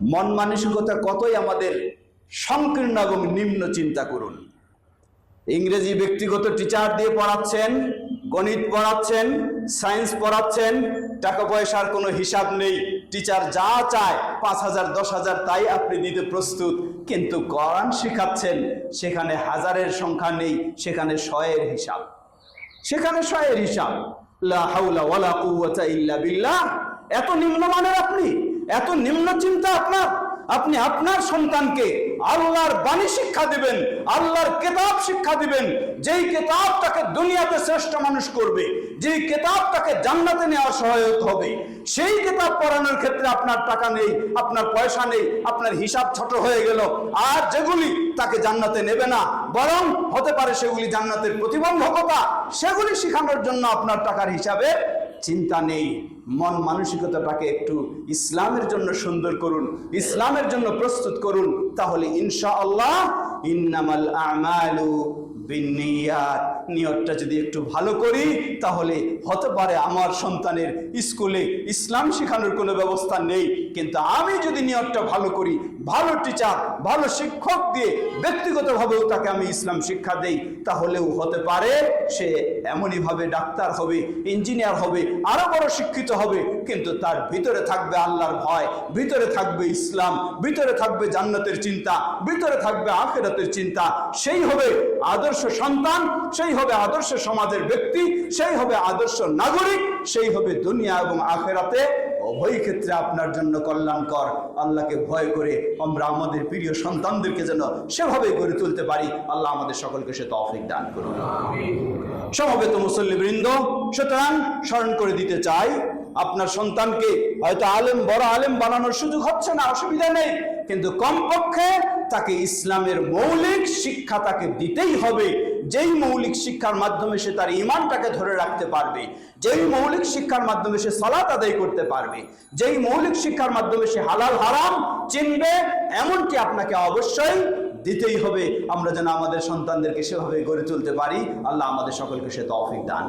মন মানসিকতা কতই আমাদের সংকীর্ণ এবং নিম্ন চিন্তা করুন। ইংরেজি ব্যক্তিগত টিচার দিয়ে পড়াচ্ছেন, গণিত পড়াচ্ছেন সায়েন্স পড়াচ্ছেন, টাকা পয়সার কোনো হিসাব নেই। টিচার যা চায়, পাঁচ হাজার, দশ হাজার, তাই আপনি দিতে প্রস্তুত। কিন্তু কোরআন শেখাচ্ছেন, সেখানে হাজারের সংখ্যা নেই, সেখানে শয়ের হিসাব। সেখানে শয়ের হিসাব। লা হাওলা ওয়ালা কুওয়াতা ইল্লা বিল্লাহ। এত নিম্নমানের আপনি? এত নিম্ন চিন্তা আপনার। আপনি আপনার সন্তানকে আল্লাহর বাণী শিক্ষা দিবেন, আল্লাহর কেতাব শিক্ষা দিবেন। যেই কেতাব তাকে দুনিয়াতে শ্রেষ্ঠ মানুষ করবে, যেই কেতাব তাকে জান্নাতে নেওয়ার সহায়ক হবে, সেই কেতাব পড়ানোর ক্ষেত্রে আপনার টাকা নেই, আপনার পয়সা নেই, আপনার হিসাব ছোট হয়ে গেল। আর যেগুলি তাকে জান্নাতে নেবে না, বরং হতে পারে সেগুলি জান্নাতের প্রতিবন্ধকতা, সেগুলি শেখানোর জন্য আপনার টাকার হিসাবে চিন্তা নেই। মন মানসিকতাটাকে একটু ইসলামের জন্য সুন্দর করুন, ইসলামের জন্য প্রস্তুত করুন, তাহলে ইনশা আল্লাহ ইন্নামাল আমালু বিনিয়াত নিয়তটা যদি একটু ভালো করি, তাহলে হতে পারে আমার সন্তানের স্কুলে ইসলাম শেখানোর কোনো ব্যবস্থা নেই। কিন্তু আমি যদি নিয়তটা ভালো করি, ভালো টিচার ভালো শিক্ষক দিয়ে ব্যক্তিগতভাবেও তাকে আমি ইসলাম শিক্ষা দেই, তাহলেও হতে পারে সে এমনইভাবে ডাক্তার হবে ইঞ্জিনিয়ার হবে, আরও বড় শিক্ষিত হবে। কিন্তু তার ভিতরে থাকবে আল্লাহর ভয়, ভিতরে থাকবে ইসলাম, ভিতরে থাকবে জান্নাতের চিন্তা, ভিতরে থাকবে আখেরাতের চিন্তা। সেই হবে আদর্শ সন্তান, সেই হবে আদর্শ সমাজের ব্যক্তি, সেই হবে আদর্শ নাগরিক, সেই হবে দুনিয়া এবং আখেরাতে। উভয় ক্ষেত্রে আপনার জন্য কল্যাণকর। আল্লাহকে ভয় করে আমরা আমাদের প্রিয় সন্তানদেরকে যেন সেভাবে গড়ে তুলতে পারি। আল্লাহ আমাদের সকলকে সে তৌফিক দান করুন। সমবেত মুসল্লিবৃন্দ সুতরাং স্মরণ করে দিতে চাই, আপনার সন্তানকে হয়তো আলেম, বড় আলেম বানানোর সুযোগ হচ্ছে না, অসুবিধা নেই। কিন্তু কমপক্ষে তাকে ইসলামের মৌলিক শিক্ষা তাকে দিতেই হবে। যেই মৌলিক শিক্ষার মাধ্যমে সে তার ইমানটাকে ধরে রাখতে পারবে, যেই মৌলিক শিক্ষার মাধ্যমে সে সালাত আদায় করতে পারবে, যেই মৌলিক শিক্ষার মাধ্যমে সে হালাল হারাম চিনবে এমনটি আপনাকে অবশ্যই দিতেই হবে। আমরা যেন আমাদের সন্তানদেরকে সেভাবে গড়ে তুলতে পারি। আল্লাহ আমাদের সকলকে সে তৌফিক দান